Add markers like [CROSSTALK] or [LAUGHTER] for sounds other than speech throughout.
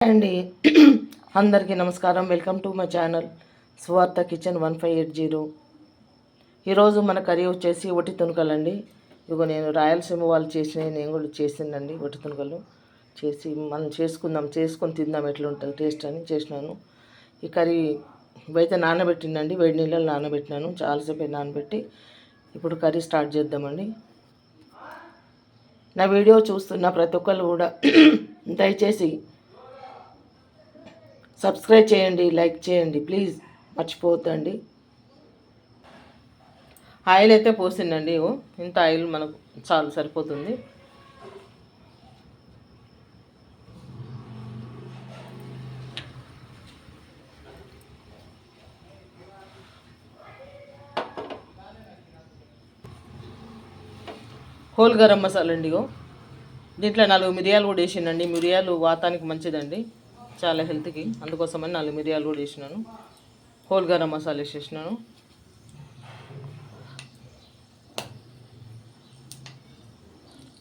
అండి. అందరికీ నమస్కారం. Welcome to my channel Swartha kitchen one five eight zero. ఈరోజు మన కర్రీ వచ్చేసి ఒటి తునుకలండి. ఇదిగో నేను రాయలసీమ వాళ్ళు చేసిన నేను కూడా చేసిందండి ఒటి తునుకలు. చేసి మనం చేసుకుందాం చేసుకొని తిందాం ఎట్లుంటుంది టేస్ట్ అని చేసినాను. ఈ కర్రీ ఇవైతే నానబెట్టిందండి. వేడి నీళ్ళలో నానబెట్టినాను. చాలాసేపు నానబెట్టి ఇప్పుడు కర్రీ స్టార్ట్ చేద్దామండి. నా వీడియో చూస్తున్న ప్రతి ఒక్కరు కూడా [CLEARS THROAT] దయచేసి సబ్స్క్రైబ్ చేయండి లైక్ చేయండి ప్లీజ్ మర్చిపోవద్దండి. ఆయిల్ అయితే పోసిందండి ఇంత ఆయిల్ మనకు చాలు సరిపోతుంది. హోల్ గరం మసాలా అండి దీంట్లో నాలుగు మిరియాలు కూడా వేసిండండి. మిరియాలు వాతానికి మంచిదండి. చాలా హెల్త్కి. అందుకోసమని నాలుగు మిరియాలు కూడా వేసినాను హోల్ గరం మసాలా వేసేసినాను.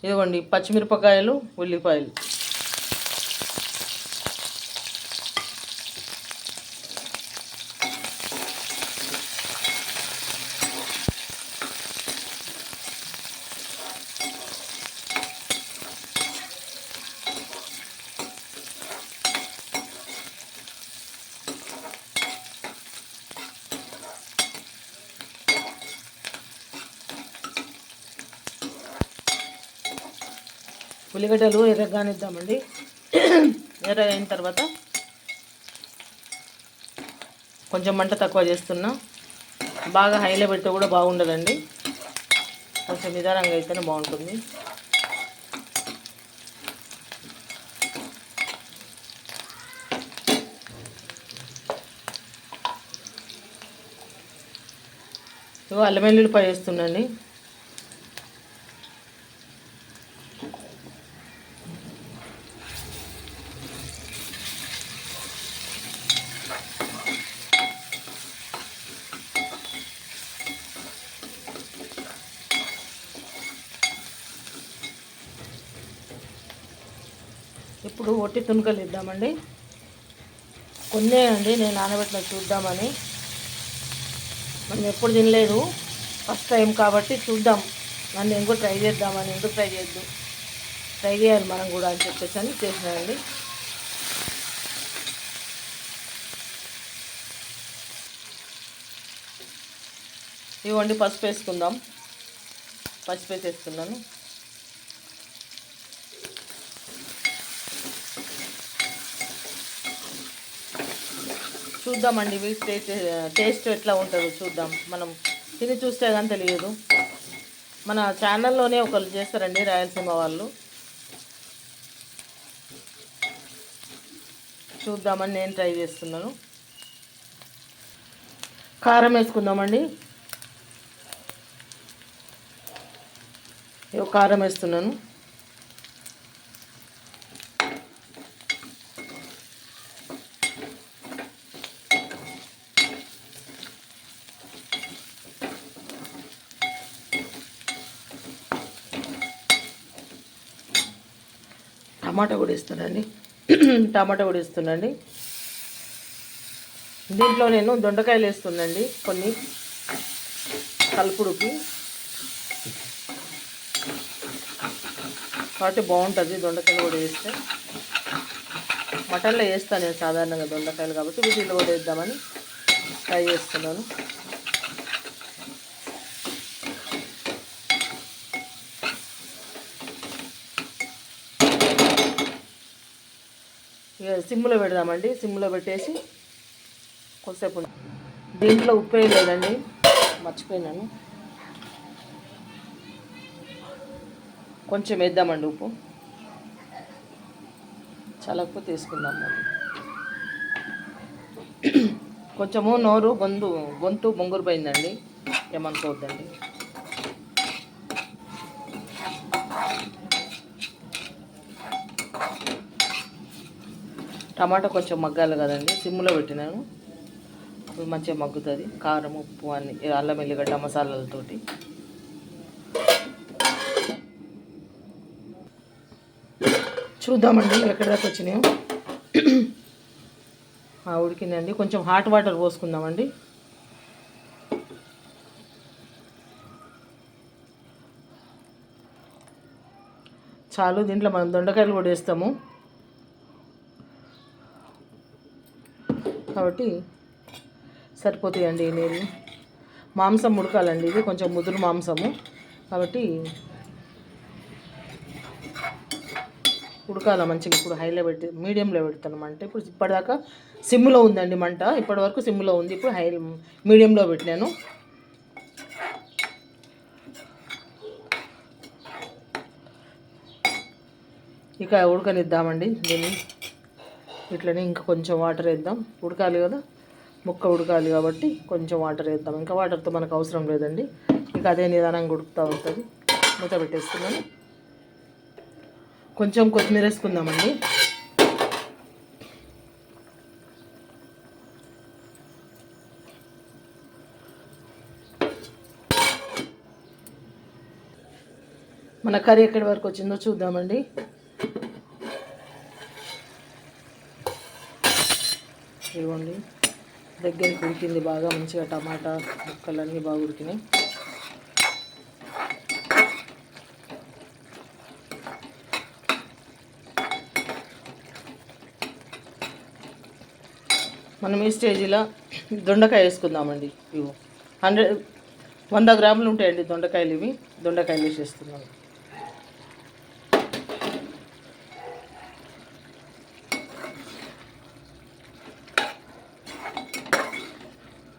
ఇదిగోండి పచ్చిమిరపకాయలు ఉల్లిపాయలు. ఉల్లిగడ్డలు ఎర్రగానిద్దామండి. ఎర్ర అయిన తర్వాత కొంచెం మంట తక్కువ చేస్తున్నా. బాగా హైలో పెడితే కూడా బాగుండదండి. కొంచెం నిదానంగా అయితేనే బాగుంటుంది. ఇగో అల్లం వెల్లుల్లిపాయ వేస్తున్నాండి. ఇప్పుడు ఒట్టి తునకలు ఇద్దామండి? కొన్నే అండి నేను నానబెట్టిన చూద్దామని. మనం ఎప్పుడు తినలేదు ఫస్ట్ టైం కాబట్టి చూద్దాం. నన్ను ఎందుకు ట్రై చేద్దామని ఎందుకు ట్రై చేద్దాం ట్రై చేయాలి మనం కూడా అని చెప్పేసి అని చేసినానండి. ఇవ్వండి పసుపు వేసుకుందాం. పసుపు వేసేస్తున్నాను చూద్దామండి ఇవి టేస్ట్ టేస్ట్ ఎట్లా ఉంటుందో చూద్దాం. మనం తిని చూస్తే కానీ తెలియదు. మన ఛానల్లోనే ఒకళ్ళు చేస్తారండి రాయలసీమ వాళ్ళు. చూద్దామని నేను ట్రై చేస్తున్నాను. కారం వేసుకుందామండి. ఇగో కారం వేస్తున్నాను. టమాటా కూడా ఇస్తున్నానండి టమాటా కూడా ఇస్తున్నాండి దీంట్లో నేను దొండకాయలు వేస్తుందండి కొన్ని కలుపుడుకి. కాబట్టి బాగుంటుంది దొండకాయలు కూడా వేస్తే. మటన్లో వేస్తాను నేను సాధారణంగా దొండకాయలు కాబట్టి వీటిలో కూడా వేద్దామని ట్రై చేస్తున్నాను. ఇక సిమ్లో పెడదామండి సిమ్లో పెట్టేసి కొద్దిసేపు దీంట్లో ఉప్పు వేయలేదండి మర్చిపోయినాను. కొంచెం వేద్దామండి ఉప్పు. చల్లకపోతే తీసుకుందాం మరి. కొంచెము నోరు గొంతు గొంతు బొంగురు పోయిందండి. ఏమనుకోవద్దండి. టమాటా కొంచెం మగ్గాలి కదండి సిమ్లో పెట్టినాను. అప్పుడు మంచిగా మగ్గుతుంది. కారం ఉప్పు అన్ని అల్లం ఎల్లిగడ్డ మసాలాలతోటి. చూద్దామండి ఎక్కడి దాకా వచ్చినాయో. ఆ, ఉడికిందండి. కొంచెం హాట్ వాటర్ పోసుకుందామండి. చాలు దీంట్లో మనం దొండకాయలు కూడా వేస్తాము. కాబట్టి సరిపోతాయండి ఈ నీళ్ళు. మాంసం ఉడకాలండి ఇది కొంచెం ముదురు మాంసము. కాబట్టి ఉడకాల మంచిగా ఇప్పుడు హైలో పెట్టి మీడియంలో పెడతాను మంట. ఇప్పుడు ఇప్పటిదాకా సిమ్లో ఉందండి మంట. ఇప్పటివరకు సిమ్లో ఉంది. ఇప్పుడు హై మీడియంలో పెట్టినాను. ఇక ఉడకనిద్దామండి దీన్ని. ఇట్లనే ఇంకా కొంచెం వాటర్ వేద్దాం. ఉడకాలి కదా. ముక్క ఉడకాలి కాబట్టి కొంచెం వాటర్ వేద్దాం. ఇంకా వాటర్తో మనకు అవసరం లేదండి. ఇక అదే నిదానంగా ఉడుకుతూ ఉంటుంది. మూత పెట్టేస్తున్నాను. కొంచెం కొత్తిమీర వేసుకుందామండి. మన కర్రీ ఎక్కడి వరకు వచ్చిందో చూద్దామండి. ఇదిగోండి దగ్గరికి ఉడికింది బాగా మంచిగా టమాటా ముక్కలన్నీ బాగా ఉడికినాయి. మనం ఈ స్టేజీలో దొండకాయ వేసుకుందామండి ఇవి. హండ్రెడ్ వంద గ్రాములు ఉంటాయండి దొండకాయలు ఇవి. దొండకాయలు వేసేస్తున్నాం.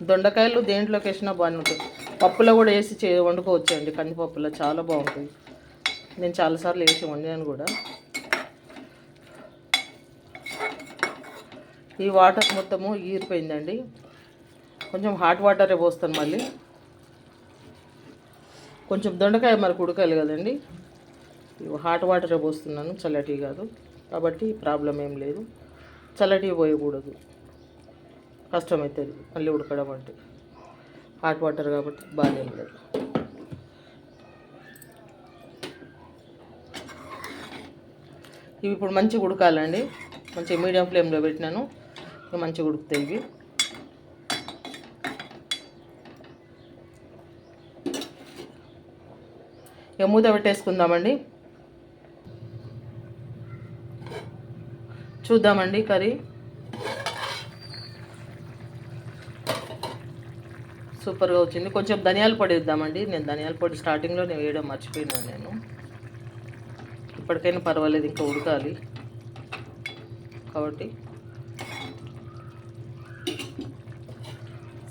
దొండకాయలు దేంట్లోకి వేసినా బాగానే ఉంటుంది పప్పులో కూడా వేసి చే వండుకోవచ్చు అండి కందిపప్పులో చాలా బాగుంటుంది నేను చాలాసార్లు వేసి వండాను కూడా. ఈ వాటర్ మొత్తము ఈరిపోయిందండి. కొంచెం హాట్ వాటరే పోస్తాను మళ్ళీ. కొంచెం దొండకాయ మరి ఉడకాలి కదండి. హాట్ వాటరే పోస్తున్నాను. చల్లటి కాదు. కాబట్టి ప్రాబ్లం ఏం లేదు. చల్లటి పోయకూడదు. కష్టమవుతుంది మళ్ళీ ఉడకడం అంటే. హాట్ వాటర్ కాబట్టి బాగానే ఉండదు ఇవి ఇప్పుడు మంచిగా ఉడకాలండి. మంచిగా మీడియం ఫ్లేమ్లో పెట్టినాను. ఇవి మంచిగా ఉడుకుతాయి ఇవి. ఇక మూత పెట్టేసుకుందామండి. చూద్దామండి కర్రీ. సూపర్గా వచ్చింది. కొంచెం ధనియాల పొడి ఇద్దామండి నేను ధనియాల పొడి స్టార్టింగ్లో నేను వేయడం మర్చిపోయినాను నేను. ఇప్పటికైనా పర్వాలేదు ఇంకా ఉడకాలి. కాబట్టి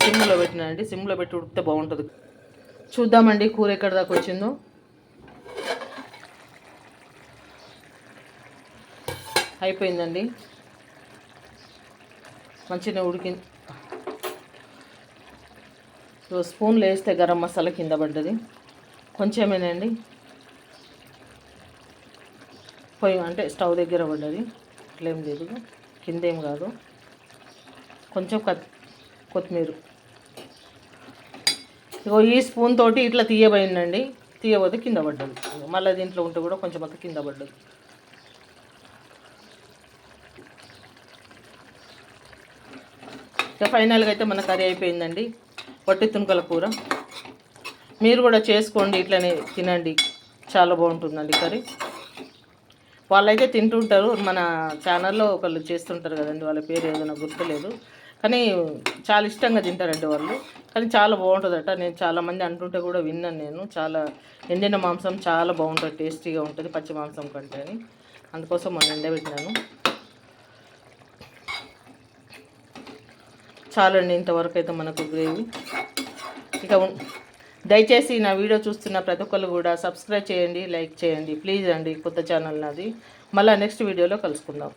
సిమ్లో పెట్టినండి సిమ్లో పెట్టి ఉడికితే బాగుంటుంది. చూద్దామండి కూర ఎక్కడ దాకా వచ్చిందో. అయిపోయిందండి. మంచిగా ఉడికింది. సో స్పూన్లు వేస్తే గరం మసాలా కింద పడ్డది. కొంచెమేనండి. పొయ్యి అంటే స్టవ్ దగ్గర పడ్డది. అట్లేం లేదు. కిందేం కాదు. కొంచెం కత్ కొత్తిమీర. ఇగో ఈ స్పూన్ తోటి ఇట్లా తీయబోయిందండి తీయబోతే కింద పడ్డది. మళ్ళీ దీంట్లో ఉంటే కూడా కొంచెం అంత కింద పడ్డది. ఇక ఫైనల్గా అయితే మన కర్రీ అయిపోయిందండి. వట్టి తునుకల కూర. మీరు కూడా చేసుకోండి ఇట్లనే తినండి. చాలా బాగుంటుందండి కర్రీ. వాళ్ళైతే తింటుంటారు. మన ఛానల్లో ఒకళ్ళు చేస్తుంటారు కదండి వాళ్ళ పేరు ఏదైనా గుర్తులేదు. కానీ చాలా ఇష్టంగా తింటారండి వాళ్ళు. కానీ చాలా బాగుంటుందట. నేను చాలామంది అంటుంటే కూడా విన్నాను నేను. చాలా ఎండిన మాంసం చాలా బాగుంటుంది టేస్టీగా ఉంటుంది పచ్చి మాంసం కంటే అని. అందుకోసం మొన్న ఎండబెట్టినాను. చాలండి ఇంతవరకు అయితే మనకు గ్రేవీ. ఇక దయచేసి నా వీడియో చూస్తున్న ప్రతి ఒక్కరు కూడా సబ్స్క్రైబ్ చేయండి లైక్ చేయండి ప్లీజ్ అండి కొత్త ఛానల్ నాది. మళ్ళీ నెక్స్ట్ వీడియోలో కలుసుకుందాం.